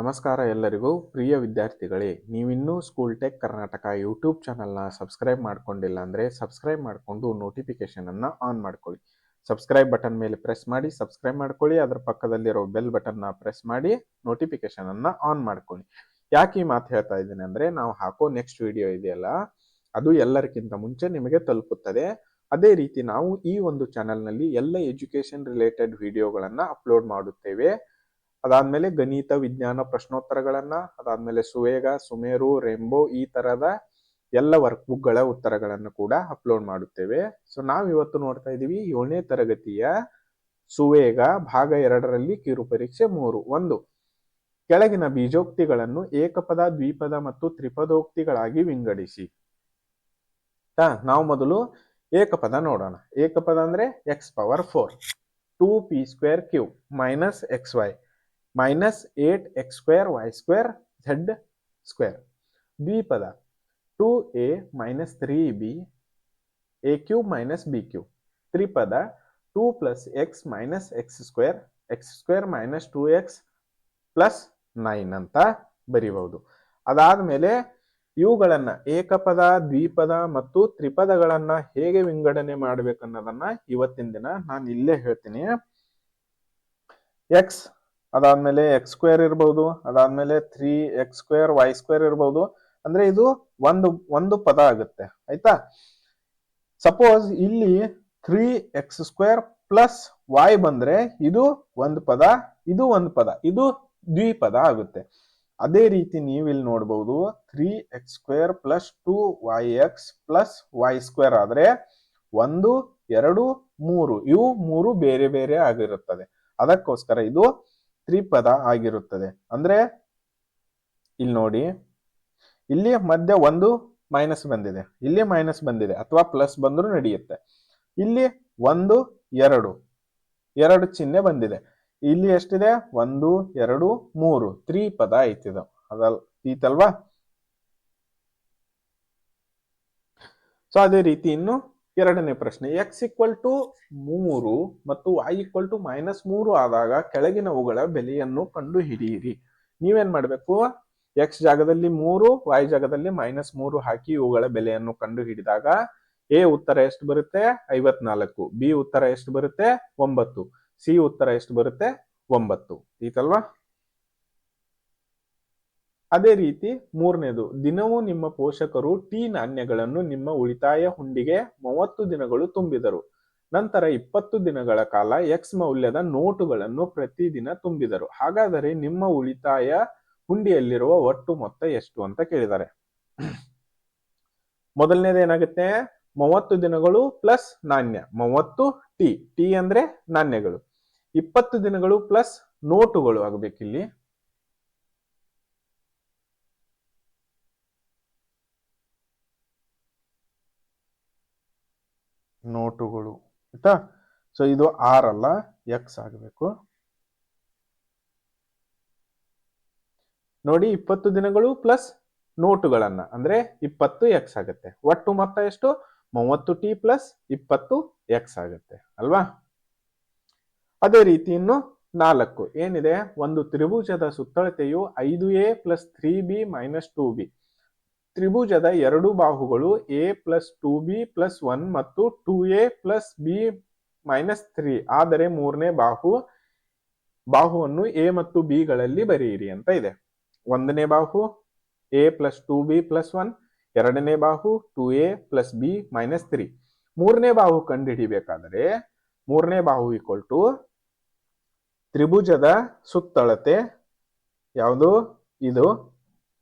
ನಮಸ್ಕಾರ ಎಲ್ಲರಿಗೂ. ಪ್ರಿಯ ವಿದ್ಯಾರ್ಥಿಗಳೇ, ನೀವಿನ್ನೂ ಸ್ಕೂಲ್ ಟೆಕ್ ಕರ್ನಾಟಕ ಯೂಟ್ಯೂಬ್ ಚಾನಲ್ನ ಸಬ್ಸ್ಕ್ರೈಬ್ ಮಾಡ್ಕೊಂಡಿಲ್ಲ ಅಂದರೆ ಸಬ್ಸ್ಕ್ರೈಬ್ ಮಾಡಿಕೊಂಡು ನೋಟಿಫಿಕೇಷನನ್ನು ಆನ್ ಮಾಡ್ಕೊಳ್ಳಿ. ಸಬ್ಸ್ಕ್ರೈಬ್ ಬಟನ್ ಮೇಲೆ ಪ್ರೆಸ್ ಮಾಡಿ, ಸಬ್ಸ್ಕ್ರೈಬ್ ಮಾಡ್ಕೊಳ್ಳಿ. ಅದರ ಪಕ್ಕದಲ್ಲಿರೋ ಬೆಲ್ ಬಟನ್ನ ಪ್ರೆಸ್ ಮಾಡಿ, ನೋಟಿಫಿಕೇಷನನ್ನು ಆನ್ ಮಾಡ್ಕೊಳ್ಳಿ. ಯಾಕೆ ಈ ಮಾತು ಹೇಳ್ತಾ ಇದ್ದೀನಿ ಅಂದರೆ, ನಾವು ಹಾಕೋ ನೆಕ್ಸ್ಟ್ ವಿಡಿಯೋ ಇದೆಯಲ್ಲ, ಅದು ಎಲ್ಲರಿಗಿಂತ ಮುಂಚೆ ನಿಮಗೆ ತಲುಪುತ್ತದೆ. ಅದೇ ರೀತಿ ನಾವು ಈ ಒಂದು ಚಾನಲ್ನಲ್ಲಿ ಎಲ್ಲ ಎಜುಕೇಷನ್ ರಿಲೇಟೆಡ್ ವಿಡಿಯೋಗಳನ್ನು ಅಪ್ಲೋಡ್ ಮಾಡುತ್ತೇವೆ. ಅದಾದ್ಮೇಲೆ ಗಣಿತ, ವಿಜ್ಞಾನ, ಪ್ರಶ್ನೋತ್ತರಗಳನ್ನ, ಅದಾದ್ಮೇಲೆ ಸುವೇಗ, ಸುಮೇರು, ರೆಂಬೋ ಈ ತರದ ಎಲ್ಲ ವರ್ಕ್ ಬುಕ್ಗಳ ಉತ್ತರಗಳನ್ನು ಕೂಡ ಅಪ್ಲೋಡ್ ಮಾಡುತ್ತೇವೆ. ಸೊ ನಾವು ಇವತ್ತು ನೋಡ್ತಾ ಇದ್ದೀವಿ ಏಳನೇ ತರಗತಿಯ ಸುವೇಗ ಭಾಗ ಎರಡರಲ್ಲಿ ಕಿರು ಪರೀಕ್ಷೆ ಮೂರು. ಒಂದು, ಕೆಳಗಿನ ಬೀಜೋಕ್ತಿಗಳನ್ನು ಏಕಪದ, ದ್ವಿಪದ ಮತ್ತು ತ್ರಿಪದೋಕ್ತಿಗಳಾಗಿ ವಿಂಗಡಿಸಿ. ತಾ, ನಾವು ಮೊದಲು ಏಕಪದ ನೋಡೋಣ. ಏಕಪದ ಅಂದ್ರೆ x power four two p square q minus x y minus eight x square y square z square ದ್ವಿಪದ two a minus three b a q minus b q ತ್ರಿಪದ two plus x minus x square x square minus two x plus nine ಅಂತ ಬರೀಬಹುದು. ಅದಾದ್ಮೇಲೆ ಇವುಗಳನ್ನ ಏಕಪದ, ದ್ವಿಪದ ಮತ್ತು ತ್ರಿಪದಗಳನ್ನ ಹೇಗೆ ವಿಂಗಡಣೆ ಮಾಡ್ಬೇಕನ್ನೋದನ್ನ ಇವತ್ತಿನ ದಿನ ನಾನು ಇಲ್ಲೇ ಹೇಳ್ತೀನಿ. ಎಕ್ಸ್ ಅದಾದ್ಮೇಲೆ ಎಕ್ಸ್ ಸ್ಕ್ವೇರ್ ಇರ್ಬೋದು, ಅದಾದ್ಮೇಲೆ three x square y square ಇರ್ಬೋದು. ಅಂದ್ರೆ ಇದು ಒಂದು ಒಂದು ಪದ ಆಗುತ್ತೆ, ಆಯ್ತಾ? ಸಪೋಸ್ ಇಲ್ಲಿ three x square plus y ಬಂದ್ರೆ ಇದು ಒಂದು ಪದ, ಇದು ಒಂದು ಪದ, ಇದು ದ್ವಿಪದ ಆಗುತ್ತೆ. ಅದೇ ರೀತಿ ನೀವು ಇಲ್ಲಿ ನೋಡ್ಬೋದು three x square plus two y x plus y square ಆದ್ರೆ ಒಂದು, ಎರಡು, ಮೂರು, ಇವು ಮೂರು ಬೇರೆ ಬೇರೆ ಆಗಿರುತ್ತದೆ. ಅದಕ್ಕೋಸ್ಕರ ಇದು ತ್ರಿಪದ ಆಗಿರುತ್ತದೆ. ಅಂದ್ರೆ ಇಲ್ಲಿ ನೋಡಿ, ಇಲ್ಲಿ ಮಧ್ಯ ಒಂದು ಮೈನಸ್ ಬಂದಿದೆ. ಇಲ್ಲಿ ಮೈನಸ್ ಬಂದಿದೆ ಅಥವಾ ಪ್ಲಸ್ ಬಂದರೂ ನಡೆಯುತ್ತೆ. ಇಲ್ಲಿ ಒಂದು, ಎರಡು ಎರಡು ಚಿಹ್ನೆ ಬಂದಿದೆ. ಇಲ್ಲಿ ಎಷ್ಟಿದೆ? ಒಂದು, ಎರಡು, ಮೂರು. ತ್ರಿಪದ ಐತಿದು ಅದಲ್, ಈತಲ್ವಾ? ಸೊ ಅದೇ ರೀತಿ ಇನ್ನು ಎರಡನೇ ಪ್ರಶ್ನೆ ಎಕ್ಸ್ ಈಕ್ವಲ್ ಟು ಮೂರು ಮತ್ತು ವೈ ಈಕ್ವಲ್ ಟು ಮೈನಸ್ ಮೂರು ಆದಾಗ ಕೆಳಗಿನವುಗಳ ಬೆಲೆಯನ್ನು ಕಂಡು ಹಿಡಿಯಿರಿ ನೀವೇನ್ ಮಾಡಬೇಕು? ಎಕ್ಸ್ ಜಾಗದಲ್ಲಿ ಮೂರು ವೈ ಜಾಗದಲ್ಲಿ ಮೈನಸ್ ಮೂರು ಹಾಕಿ ಇವುಗಳ ಬೆಲೆಯನ್ನು ಕಂಡು ಹಿಡಿದಾಗ ಎ ಉತ್ತರ ಎಷ್ಟು ಬರುತ್ತೆ? ಐವತ್ನಾಲ್ಕು. ಬಿ ಉತ್ತರ ಎಷ್ಟು ಬರುತ್ತೆ? ಒಂಬತ್ತು. ಸಿ ಉತ್ತರ ಎಷ್ಟು ಬರುತ್ತೆ? ಒಂಬತ್ತು. ಈತಲ್ವಾ ಅದೇ ರೀತಿ ಮೂರನೇದು, ದಿನವೂ ನಿಮ್ಮ ಪೋಷಕರು ಟೀ ನಾಣ್ಯಗಳನ್ನು ನಿಮ್ಮ ಉಳಿತಾಯ ಹುಂಡಿಗೆ ಮೂವತ್ತು ದಿನಗಳು ತುಂಬಿದರು. ನಂತರ ಇಪ್ಪತ್ತು ದಿನಗಳ ಕಾಲ ಎಕ್ಸ್ ಮೌಲ್ಯದ ನೋಟುಗಳನ್ನು ಪ್ರತಿದಿನ ತುಂಬಿದರು. ಹಾಗಾದರೆ ನಿಮ್ಮ ಉಳಿತಾಯ ಹುಂಡಿಯಲ್ಲಿರುವ ಒಟ್ಟು ಮೊತ್ತ ಎಷ್ಟು ಅಂತ ಕೇಳಿದ್ದಾರೆ. ಮೊದಲನೇದೇನಾಗುತ್ತೆ ಮೂವತ್ತು ದಿನಗಳು ಪ್ಲಸ್ ನಾಣ್ಯ. ಮೂವತ್ತು ಟಿ. ಟಿ ಅಂದ್ರೆ ನಾಣ್ಯಗಳು. ಇಪ್ಪತ್ತು ದಿನಗಳು ಪ್ಲಸ್ ನೋಟುಗಳು ಆಗ್ಬೇಕಿಲ್ಲಿ. ನೋಟುಗಳು, ಆಯ್ತಾ? ಸೊ ಇದು ಆರ್ ಅಲ್ಲ ಎಕ್ಸ್ ಆಗಬೇಕು. ನೋಡಿ, ಇಪ್ಪತ್ತು ದಿನಗಳು ಪ್ಲಸ್ ನೋಟುಗಳನ್ನ, ಅಂದ್ರೆ ಇಪ್ಪತ್ತು ಎಕ್ಸ್ ಆಗುತ್ತೆ. ಒಟ್ಟು ಮೊತ್ತ ಎಷ್ಟು? ಮೂವತ್ತು ಟಿ ಪ್ಲಸ್ ಇಪ್ಪತ್ತು ಎಕ್ಸ್ ಆಗುತ್ತೆ, ಅಲ್ವಾ? ಅದೇ ರೀತಿ ಇನ್ನು ನಾಲ್ಕು. ಏನಿದೆ? ಒಂದು ತ್ರಿಭುಜದ ಸುತ್ತಳತೆಯು ಐದು a plus three b minus two b ತ್ರಿಭುಜದ ಎರಡು ಬಾಹುಗಳು a plus two b plus one ಮತ್ತು two a plus b minus three ಆದರೆ ಮೂರನೇ ಬಾಹು, ಬಾಹುವನ್ನು ಎ ಮತ್ತು ಬಿ ಗಳಲ್ಲಿ ಬರೆಯಿರಿ ಅಂತ ಇದೆ. ಒಂದನೇ ಬಾಹು a plus two b plus one ಎರಡನೇ ಬಾಹು two a plus b minus three ಮೂರನೇ ಬಾಹು ಕಂಡುಹಿಡಿಬೇಕಾದರೆ, ಮೂರನೇ ಬಾಹು ಈಕ್ವಲ್ ಟು ತ್ರಿಭುಜದ ಸುತ್ತಳತೆ ಯಾವುದು? ಇದು,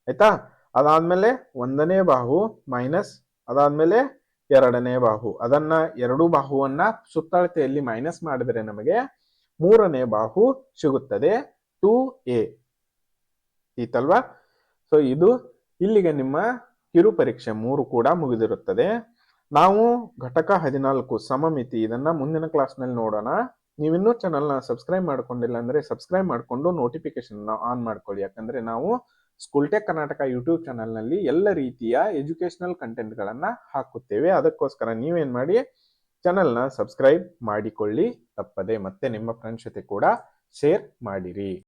ಆಯ್ತಾ? ಅದಾದ್ಮೇಲೆ ಒಂದನೇ ಬಾಹು ಮೈನಸ್ ಅದಾದ್ಮೇಲೆ ಎರಡನೇ ಬಾಹು. ಅದನ್ನ ಎರಡು ಬಾಹುವನ್ನ ಸುತ್ತಳತೆಯಲ್ಲಿ ಮೈನಸ್ ಮಾಡಿದರೆ ನಮಗೆ ಮೂರನೇ ಬಾಹು ಸಿಗುತ್ತದೆ ಟೂ ಎ ಈತಲ್ವಾ? ಸೊ ಇದು ಇಲ್ಲಿಗೆ ನಿಮ್ಮ ಕಿರು ಪರೀಕ್ಷೆ ಮೂರು ಕೂಡ ಮುಗಿದಿರುತ್ತದೆ. ನಾವು ಘಟಕ ಹದಿನಾಲ್ಕು ಸಮಮಿತಿ ಇದನ್ನ ಮುಂದಿನ ಕ್ಲಾಸ್ನಲ್ಲಿ ನೋಡೋಣ. ನೀವಿನ್ನೂ ಚಾನಲ್ನ ಸಬ್ಸ್ಕ್ರೈಬ್ ಮಾಡ್ಕೊಂಡಿಲ್ಲ ಅಂದ್ರೆ ಸಬ್ಸ್ಕ್ರೈಬ್ ಮಾಡಿಕೊಂಡು ನೋಟಿಫಿಕೇಶನ್ ಆನ್ ಮಾಡ್ಕೊಳ್ಳಿ. ಯಾಕಂದ್ರೆ ನಾವು ಸ್ಕೂಲ್ ಟೆಕ್ ಕರ್ನಾಟಕ ಯೂಟ್ಯೂಬ್ ಚಾನಲ್ನಲ್ಲಿ ಎಲ್ಲ ರೀತಿಯ ಎಜುಕೇಶನಲ್ ಕಂಟೆಂಟ್ಗಳನ್ನು ಹಾಕುತ್ತೇವೆ. ಅದಕ್ಕೋಸ್ಕರ ನೀವೇನು ಮಾಡಿ ಚಾನಲ್ನ ಸಬ್ಸ್ಕ್ರೈಬ್ ಮಾಡಿಕೊಳ್ಳಿ. ತಪ್ಪದೆ ಮತ್ತೆ ನಿಮ್ಮ ಫ್ರೆಂಡ್ಸ್ ಜೊತೆ ಕೂಡ ಶೇರ್ ಮಾಡಿರಿ.